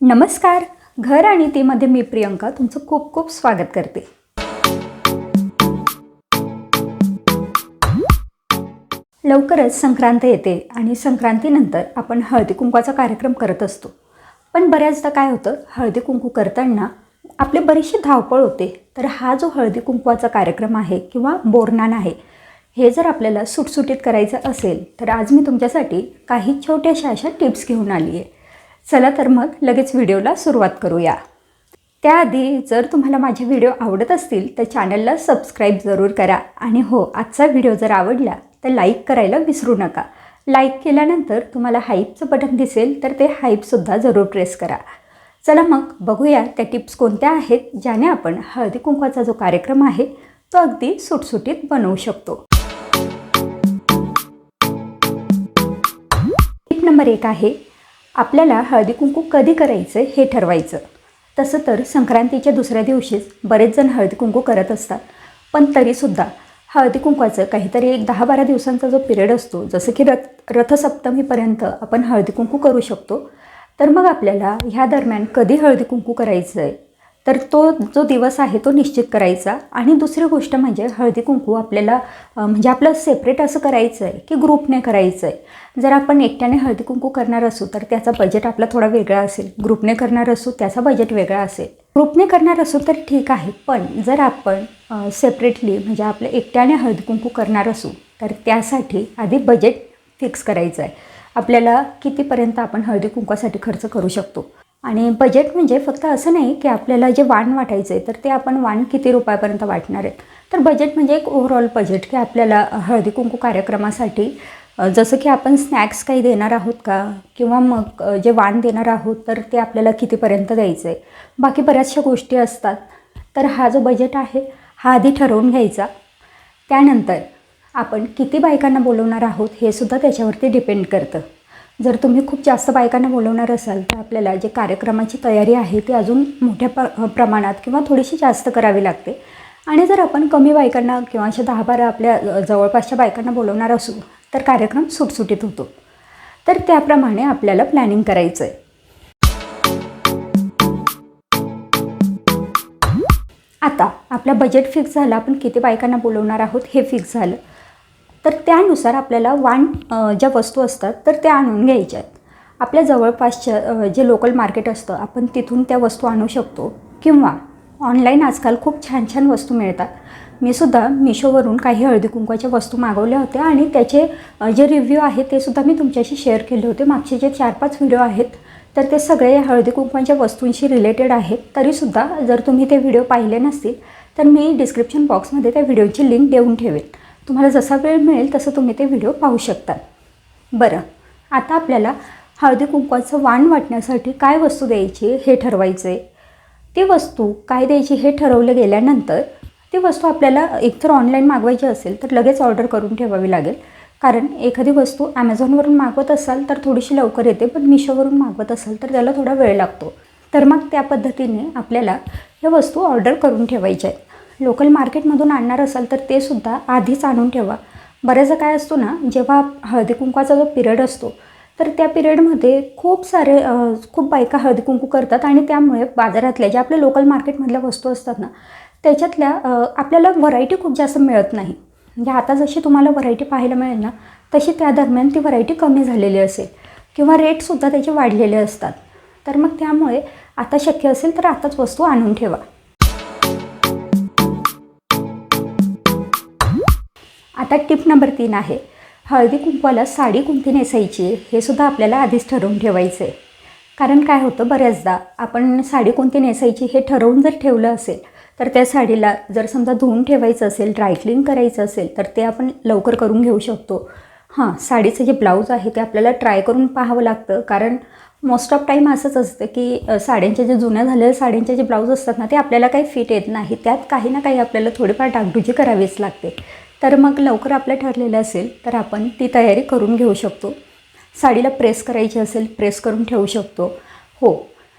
नमस्कार. घर आणि तीमध्ये मी प्रियंका तुमचं खूप खूप स्वागत करते. लवकरच संक्रांत येते आणि संक्रांतीनंतर आपण हळदी कुंकवाचा कार्यक्रम करत असतो. पण बऱ्याचदा काय होतं हळदी कुंकू करताना आपले बरीचशी धावपळ होते. तर हा जो हळदी कुंकवाचा कार्यक्रम आहे किंवा बोरनान आहे हे जर आपल्याला सुटसुटीत करायचं असेल तर आज मी तुमच्यासाठी काही छोट्याशा अशा टिप्स घेऊन आली आहे चला तर मग लगेच व्हिडिओला सुरुवात करूया. त्याआधी जर तुम्हाला माझे व्हिडिओ आवडत असतील तर चॅनलला सबस्क्राईब जरूर करा. आणि हो आजचा व्हिडिओ जर आवडला तर लाईक करायला विसरू नका. लाईक केल्यानंतर तुम्हाला हाईपचं बटन दिसेल तर ते हाईपसुद्धा जरूर प्रेस करा. चला मग बघूया त्या टिप्स कोणत्या आहेत ज्याने आपण हळदी कुंकवाचा जो कार्यक्रम आहे तो अगदी सुटसुटीत बनवू शकतो. टिप नंबर एक आहे आपल्याला हळदी कुंकू कधी करायचं हे ठरवायचं. तसं तर संक्रांतीच्या दुसऱ्या दिवशीच बरेच जण हळदी कुंकू करत असतात. पण तरीसुद्धा हळदी कुंकवाचं काहीतरी एक दहा बारा दिवसांचा जो पिरियड असतो जसं की रथ रथसप्तमीपर्यंत आपण हळदी कुंकू करू शकतो. तर मग आपल्याला ह्या दरम्यान कधी हळदी कुंकू करायचं आहे तर तो जो दिवस आहे तो निश्चित करायचा. आणि दुसरी गोष्ट म्हणजे हळदी कुंकू आपल्याला म्हणजे आपलं सेपरेट असं करायचं आहे की ग्रुपने करायचं आहे जर आपण एकट्याने हळदी कुंकू करणार असू तर त्याचा बजेट आपला थोडा वेगळा असेल. ग्रुपने करणार असू त्याचा बजेट वेगळा असेल. ग्रुपने करणार असू तर ठीक आहे. पण जर आपण सेपरेटली म्हणजे आपलं एकट्याने हळदी कुंकू करणार असू तर त्यासाठी आधी बजेट फिक्स करायचं आहे आपल्याला कितीपर्यंत आपण हळदी कुंकवासाठी खर्च करू शकतो? आणि बजेट म्हणजे फक्त असं नाही की आपल्याला जे वाण वाटायचं आहे तर ते आपण वाण किती रुपयापर्यंत वाटणार आहेत तर बजेट म्हणजे एक ओव्हरऑल बजेट की आपल्याला हळदी कुंकू कार्यक्रमासाठी जसं की आपण स्नॅक्स काही देणार आहोत का? किंवा मग जे वाण देणार आहोत तर ते आपल्याला कितीपर्यंत द्यायचं आहे बाकी बऱ्याचशा गोष्टी असतात. तर हा जो बजेट आहे हा आधी ठरवून घ्यायचा. त्यानंतर आपण किती बायकांना बोलवणार आहोत हे सुद्धा त्याच्यावरती डिपेंड करतं. जर तुम्ही खूप जास्त बायकांना बोलवणार असाल तर आपल्याला जे कार्यक्रमाची तयारी आहे ती अजून मोठ्या प प्रमाणात किंवा थोडीशी जास्त करावी लागते. आणि जर आपण कमी बायकांना किंवा अशा दहा बारा आपल्या जवळपासच्या बायकांना बोलवणार असू तर कार्यक्रम सुटसुटीत होतो. तर त्याप्रमाणे आपल्याला प्लॅनिंग करायचं आहे आता आपला बजेट फिक्स झाला आपण किती बायकांना बोलवणार आहोत हे फिक्स झालं. तर त्यानुसार आपल्याला वाण ज्या वस्तू असतात तर त्या आणून घ्यायच्या आहेत. आपल्या जवळपासच्या जे लोकल मार्केट असतं आपण तिथून त्या वस्तू आणू शकतो. किंवा ऑनलाईन आजकाल खूप छान छान वस्तू मिळतात. मी सुद्धा मिशोवरून काही हळदी कुंकवाच्या वस्तू मागवल्या होत्या आणि त्याचे जे रिव्ह्यू आहेत ते सुद्धा मी तुमच्याशी शेअर केले होते. मागचे जे चार पाच व्हिडिओ आहेत तर ते सगळे या हळदी कुंकवाच्या वस्तूंशी रिलेटेड आहेत. तरीसुद्धा जर तुम्ही ते व्हिडिओ पाहिले नसतील तर मी डिस्क्रिप्शन बॉक्समध्ये त्या व्हिडिओची लिंक देऊन ठेवेन तुम्हाला जसा वेळ मिळेल तसं तुम्ही ते व्हिडिओ पाहू शकता. बरं आता आपल्याला हळदी कुंकवाचं वाण वाटण्यासाठी काय वस्तू द्यायची हे ठरवायचं आहे ती वस्तू काय द्यायची हे ठरवलं गेल्यानंतर ती वस्तू आपल्याला एकतर ऑनलाईन मागवायची असेल तर लगेच ऑर्डर करून ठेवावी लागेल. कारण एखादी वस्तू ॲमेझॉनवरून मागवत असाल तर थोडीशी लवकर येते पण मिशोवरून मागवत असाल तर त्याला थोडा वेळ लागतो. तर मग त्या पद्धतीने आपल्याला ह्या वस्तू ऑर्डर करून ठेवायच्या आहेत. लोकल मार्केटमधून आणणार असाल तर ते सुद्धा आधीच आणून ठेवा. बऱ्याचदा काय असतो ना जेव्हा हळदी कुंकवाचा जो पिरियड असतो तर त्या पिरियडमध्ये खूप सारे खूप बायका हळदी कुंकू करतात आणि त्यामुळे बाजारातल्या ज्या आपल्या लोकल मार्केटमधल्या वस्तू असतात ना त्याच्यातल्या आपल्याला व्हरायटी खूप जास्त मिळत नाही. म्हणजे आता जशी तुम्हाला व्हरायटी पाहायला मिळेल ना तशी त्या दरम्यान ती व्हरायटी कमी झालेली असेल किंवा रेटसुद्धा त्याचे वाढलेले असतात. तर मग त्यामुळे आता शक्य असेल तर आताच वस्तू आणून ठेवा. आता टिप नंबर तीन आहे. हळदी कुंकवाला साडी कोणती नेसायची हे सुद्धा आपल्याला आधीच ठरवून ठेवायचं आहे कारण काय होतं बऱ्याचदा आपण साडी कोणती नेसायची हे ठरवून जर ठेवलं असेल तर त्या साडीला जर समजा धुवून ठेवायचं असेल ड्रायक्लीन करायचं असेल तर ते आपण लवकर करून घेऊ शकतो. हां साडीचं जे ब्लाऊज आहे ते आपल्याला ट्राय करून पाहावं लागतं. कारण मोस्ट ऑफ टाईम असंच असतं की साड्यांचे साड्यांच्या जे जुन्या झालेल्या साड्यांचे जे ब्लाऊज असतात ना ते आपल्याला काही फिट येत नाही. त्यात काही ना काही आपल्याला थोडीफार डागडुजी करावीच लागते. तर मग लवकर आपलं ठरलेलं असेल तर आपण ती तयारी करून घेऊ शकतो. साडीला प्रेस करायची असेल प्रेस करून ठेवू शकतो. हो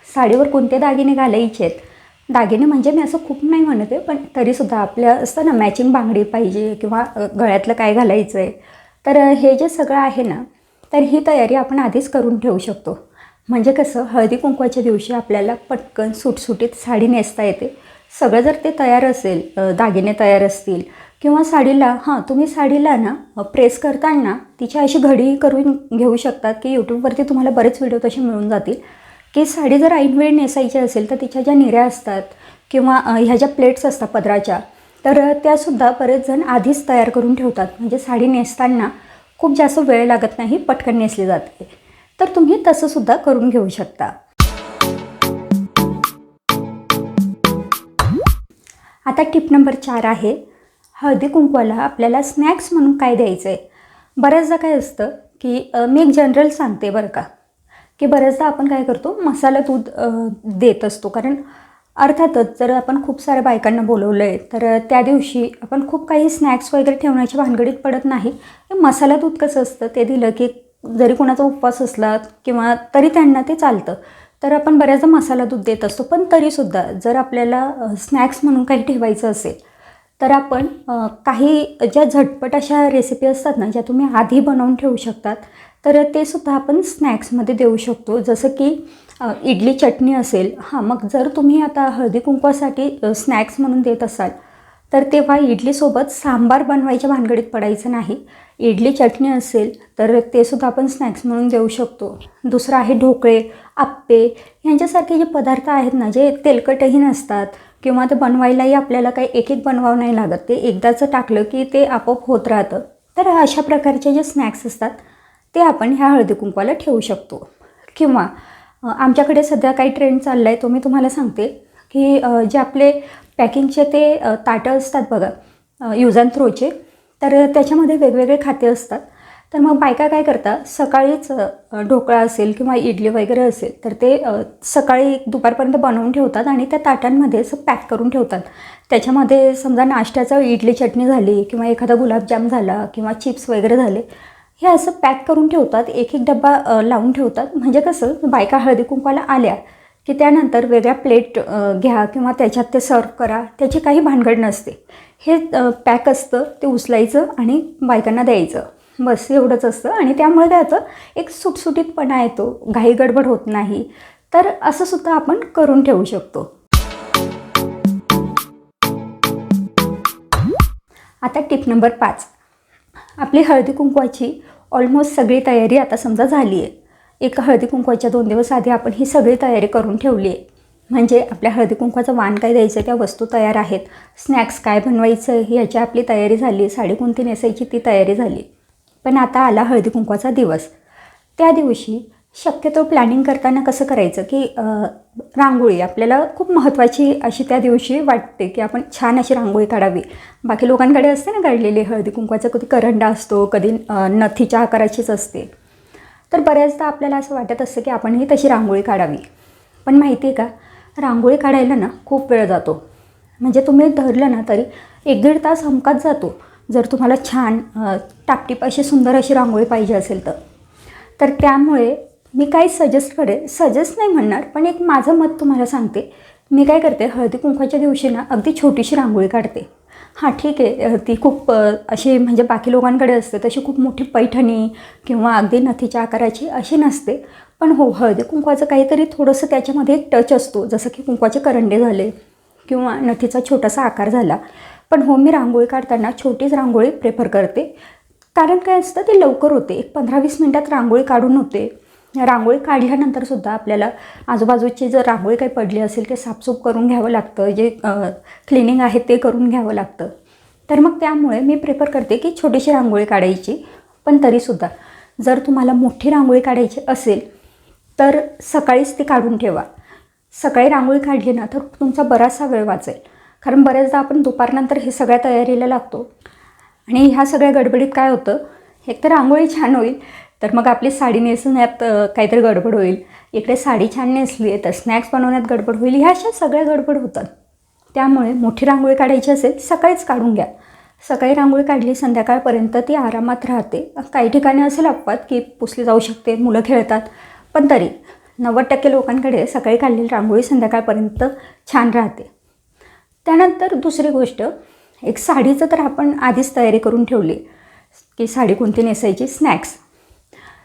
साडीवर कोणते दागिने घालायचे आहेत? दागिने म्हणजे मी असं खूप नाही म्हणत आहे पण तरीसुद्धा आपल्या असतं ना मॅचिंग बांगडी पाहिजे किंवा गळ्यातलं काय घालायचं आहे तर हे जे सगळं आहे ना तर ही तयारी आपण आधीच करून ठेवू शकतो. म्हणजे कसं हळदी कुंकवाच्या दिवशी आपल्याला पटकन सुटसुटीत साडी नेसता येते. सगळं जर ते तयार असेल दागिने तयार असतील किंवा साडीला हां तुम्ही साडीला ना प्रेस करताना तिची अशी घडी करून घेऊ शकतात की यूट्यूबवरती तुम्हाला बरेच व्हिडिओ तसे मिळून जातील. की साडी जर ऐनवेळी नेसायची असेल तर तिच्या ज्या निऱ्या असतात किंवा ह्या ज्या प्लेट्स असतात पदराच्या तर त्यासुद्धा बरेच जण आधीच तयार करून ठेवतात. म्हणजे साडी नेसताना खूप जास्त वेळ लागत नाही पटकन नेसली जाते. तर तुम्ही तसंसुद्धा करून घेऊ शकता. आता टिप नंबर चार आहे हळदी कुंकवाला आपल्याला स्नॅक्स म्हणून काय द्यायचं आहे बऱ्याचदा काय असतं की मी एक जनरल सांगते बरं का की बऱ्याचदा आपण काय करतो मसाला दूध देत असतो. कारण अर्थातच जर आपण खूप साऱ्या बायकांना बोलवलं आहे तर त्या दिवशी आपण खूप काही स्नॅक्स वगैरे ठेवण्याच्या भानगडीत पडत नाही. मसाला दूध कसं असतं? ते दिलं की जरी कोणाचा उपवास असला किंवा तरी त्यांना ते चालतं. तर आपण बऱ्याचदा मसाला दूध देत असतो पण तरीसुद्धा जर आपल्याला स्नॅक्स म्हणून काही ठेवायचं असेल तर आपण काही ज्या झटपट अशा रेसिपी असतात ना ज्या तुम्ही आधी बनवून ठेवू शकतात तर ते सुद्धा आपण स्नॅक्समध्ये देऊ शकतो. जसं की इडली चटणी असेल हां मग जर तुम्ही आता हळदी कुंकवासाठी स्नॅक्स म्हणून देत असाल तर तेव्हा इडलीसोबत सांबार बनवायच्या भानगडीत पडायचं नाही. इडली चटणी असेल तर ते सुद्धा आपण स्नॅक्स म्हणून देऊ शकतो. दुसरं आहे ढोकळे आप्पे. यांच्यासारखे जे पदार्थ आहेत ना जे तेलकटही नसतात किंवा ते बनवायलाही आपल्याला काही एक एक बनवावं नाही लागत. ते एकदाचं टाकलं की ते आपोआप होत राहतं. तर अशा प्रकारचे जे स्नॅक्स असतात ते आपण ह्या हळदी कुंकवाला ठेवू शकतो. किंवा आमच्याकडे सध्या काही ट्रेंड चालला आहे तो मी तुम्हाला सांगते की जे आपले पॅकिंगचे ते ताटं असतात बघा यूज अँड थ्रोचे तर त्याच्यामध्ये वेगवेगळे खाते असतात. तर मग बायका काय करतात सकाळीच ढोकळा असेल किंवा इडली वगैरे असेल तर ते सकाळी दुपारपर्यंत बनवून ठेवतात आणि त्या ताटांमध्ये असं पॅक करून ठेवतात. त्याच्यामध्ये समजा नाश्त्याचं इडली चटणी झाली किंवा एखादा गुलाबजाम झाला किंवा चिप्स वगैरे झाले हे असं पॅक करून ठेवतात एक एक डब्बा लावून ठेवतात. म्हणजे कसं बायका हळदी कुंकवाला आल्या की त्यानंतर वेगळ्या प्लेट घ्या किंवा त्याच्यात ते सर्व करा. त्याची काही भानगड नसते. हे पॅक असतं ते उचलायचं आणि बायकांना द्यायचं. बस एवढंच असतं. आणि त्यामुळे काय होतं एक सुटसुटीतपणा येतो. घाई गडबड होत नाही. तर असं सुद्धा आपण करून ठेवू शकतो. आता टिप नंबर पाच. आपली हळदी कुंकवाची ऑलमोस्ट सगळी तयारी आता समजा झाली आहे एका हळदी कुंकवाच्या दोन दिवस आधी आपण ही सगळी तयारी करून ठेवली आहे. म्हणजे आपल्या हळदी कुंकवाचं वाण काय द्यायचं त्या वस्तू तयार आहेत. स्नॅक्स काय बनवायचं याची आपली तयारी झाली साडी कोणती नेसायची ती तयारी झाली. पण आता आला हळदी कुंकवाचा दिवस. त्या दिवशी शक्यतो प्लॅनिंग करताना कसं करायचं की रांगोळी आपल्याला खूप महत्त्वाची अशी त्या दिवशी वाटते की आपण छान अशी रांगोळी काढावी. बाकी लोकांकडे असते ना काढलेली हळदी कुंकवाचा कधी करंडा असतो कधी नथीच्या आकाराचीच असते. तर बऱ्याचदा आपल्याला असं वाटत असतं की आपणही तशी रांगोळी काढावी. पण माहिती आहे का? रांगोळी काढायला ना खूप वेळ जातो. म्हणजे तुम्ही धरलं ना तरी एक दीड तास हमकाच जातो. जर तुम्हाला छान टापटीप अशी सुंदर अशी रांगोळी पाहिजे असेल तर. तर त्यामुळे मी काय सजेस्ट करेन सजेस्ट नाही म्हणणार पण एक माझं मत तुम्हाला सांगते. मी काय करते हळदी कुंकवाच्या दिवशी ना अगदी छोटीशी रांगोळी काढते. हां ठीक आहे. ती खूप अशी म्हणजे बाकी लोकांकडे असते तशी खूप मोठी पैठणी किंवा अगदी नथीच्या आकाराची अशी नसते. पण हो हळदी कुंकवाचं काहीतरी थोडंसं त्याच्यामध्ये एक टच असतो जसं की कुंकवाचे करंडे झाले किंवा नथीचा छोटासा आकार झाला. पण हो मी रांगोळी काढताना छोटीच रांगोळी प्रेफर करते. कारण काय असतं ते लवकर होते. एक पंधरा वीस मिनटात रांगोळी काढून होते. रांगोळी काढल्यानंतर सुद्धा आपल्याला आजूबाजूची जर रांगोळी काही पडली असेल ते साफसूफ करून घ्यावं लागतं जे क्लिनिंग आहे ते करून घ्यावं लागतं. तर मग त्यामुळे मी प्रेफर करते की छोटीशी रांगोळी काढायची पण तरीसुद्धा जर तुम्हाला मोठी रांगोळी काढायची असेल तर सकाळीच ती काढून ठेवा. सकाळी रांगोळी काढली ना तर तुमचा बराचसा वेळ वाचेल. कारण बऱ्याचदा आपण दुपारनंतर हे सगळ्या तयारीला लागतो. आणि ह्या सगळ्या गडबडीत काय होतं एक तर रांगोळी छान होईल तर मग आपली साडी नेसण्यात काहीतरी गडबड होईल. इकडे साडी छान नेसली आहे तर स्नॅक्स बनवण्यात गडबड होईल. ह्या अशा सगळ्या गडबड होतात. त्यामुळे मोठी रांगोळी काढायची असेल सकाळीच काढून घ्या. सकाळी रांगोळी काढली संध्याकाळपर्यंत ती आरामात राहते. काही ठिकाणी असेल अपवाद की पुसली जाऊ शकते मुलं खेळतात. पण तरी नव्वद टक्के लोकांकडे सकाळी काढलेली रांगोळी संध्याकाळपर्यंत छान राहते. त्यानंतर दुसरी गोष्ट एक साडीचं तर आपण आधीच तयारी करून ठेवली की साडी कोणती नेसायची? स्नॅक्स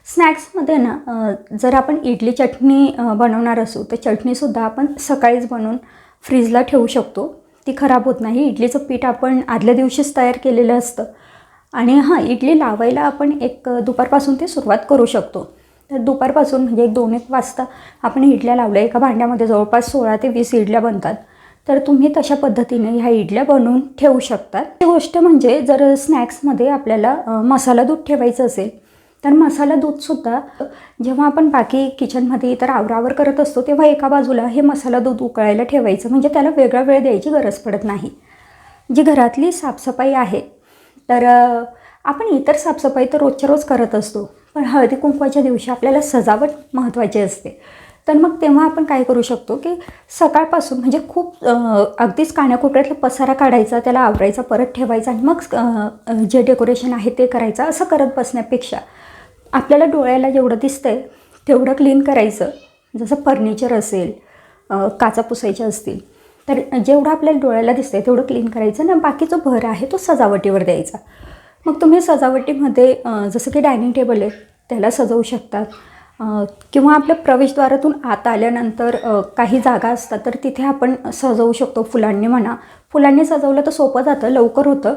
स्नॅक्समध्ये ना जर आपण इडली चटणी बनवणार असू तर चटणीसुद्धा आपण सकाळीच बनवून फ्रीजला ठेवू शकतो. ती खराब होत नाही. इडलीचं पीठ आपण आदल्या दिवशीच तयार केलेलं असतं. आणि हां इडली लावायला आपण एक दुपारपासून ते सुरुवात करू शकतो. तर दुपारपासून म्हणजे एक दोन एक वाजता आपण इडल्या लावल्या. एका भांड्यामध्ये जवळपास सोळा ते वीस इडल्या बनतात. तर तुम्ही तशा पद्धतीने ह्या इडल्या बनवून ठेवू शकतात ती गोष्ट म्हणजे जर स्नॅक्समध्ये आपल्याला मसाला दूध ठेवायचं असेल तर मसाला दूधसुद्धा जेव्हा आपण बाकी किचनमध्ये इतर आवरावर करत असतो तेव्हा एका बाजूला हे मसाला दूध उकळायला ठेवायचं. म्हणजे त्याला वेगळा वेळ द्यायची गरज पडत नाही. जी घरातली साफसफाई आहे तर आपण इतर साफसफाई तर रोजच्या रोज करत असतो पण हळदी कुंकवाच्या दिवशी आपल्याला सजावट महत्त्वाची असते. तर मग तेव्हा आपण काय करू शकतो की सकाळपासून म्हणजे खूप अगदीच काण्याकोपऱ्यातला पसारा काढायचा त्याला आवरायचा परत ठेवायचा आणि मग जे डेकोरेशन आहे ते करायचं असं करत बसण्यापेक्षा आपल्याला डोळ्याला जेवढं दिसतंय तेवढं क्लीन करायचं. जसं फर्निचर असेल काचा पुसायच्या असतील तर जेवढं आपल्याला डोळ्याला दिसतंय तेवढं क्लीन करायचं आणि बाकी जो भर आहे तो सजावटीवर द्यायचा. मग तुम्ही सजावटीमध्ये जसं की डायनिंग टेबल आहे त्याला सजवू शकतात. किंवा आपल्या प्रवेशद्वारातून आत आल्यानंतर काही जागा असतात तर तिथे आपण सजवू शकतो. फुलांनी म्हणा. फुलांनी सजवलं तर सोपं जातं लवकर होतं.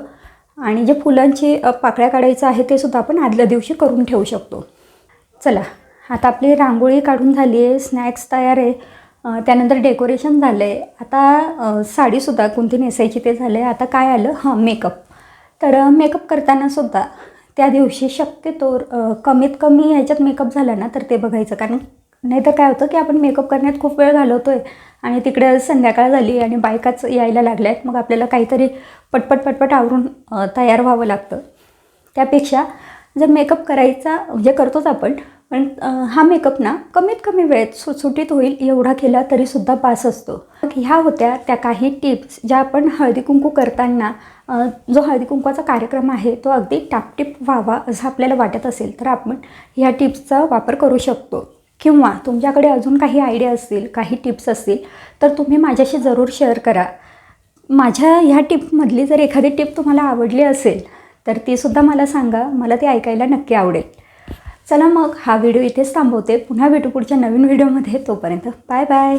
आणि जे फुलांची पाकळ्या काढायचं आहे ते सुद्धा आपण आदल्या दिवशी करून ठेवू शकतो. चला आता आपली रांगोळी काढून झाली आहे स्नॅक्स तयार आहे त्यानंतर डेकोरेशन झालं आहे आता साडीसुद्धा कोणती नेसायची ते झालं आहे आता काय आलं? हां मेकअप. तर मेकअप करतानासुद्धा त्या दिवशी शक्यतो कमीत कमी ह्याच्यात मेकअप झाला ना तर ते बघायचं. कारण नाहीतर काय होतं की आपण मेकअप करण्यात खूप वेळ घालवतो आहे आणि तिकडे संध्याकाळ झाली आणि बायकाच यायला लागल्या आहेत मग आपल्याला काहीतरी पटपट पटपट आवरून तयार व्हावं लागतं. त्यापेक्षा जर मेकअप करायचा म्हणजे करतोच आपण पण हा मेकअप ना कमीत कमी वेळेत सुटसुटीत होईल एवढा केला तरीसुद्धा पास असतो. मग ह्या होत्या त्या काही टिप्स ज्या आपण हळदी कुंकू करताना जो हळदी कुंकवाचा कार्यक्रम आहे तो अगदी टापटीप व्हावा असं आपल्याला वाटत असेल तर आपण ह्या टिप्सचा वापर करू शकतो. किंवा तुमच्याकडे अजून काही आयडिया असतील काही टिप्स असतील तर तुम्ही माझ्याशी जरूर शेअर करा. माझ्या ह्या टिपमधली जर एखादी टिप तुम्हाला आवडली असेल तर तीसुद्धा मला सांगा. मला ती ऐकायला नक्की आवडेल. चला मग हा व्हिडिओ इथेच थांबवते. पुन्हा भेटू पुढच्या नवीन व्हिडिओमध्ये तोपर्यंत बाय बाय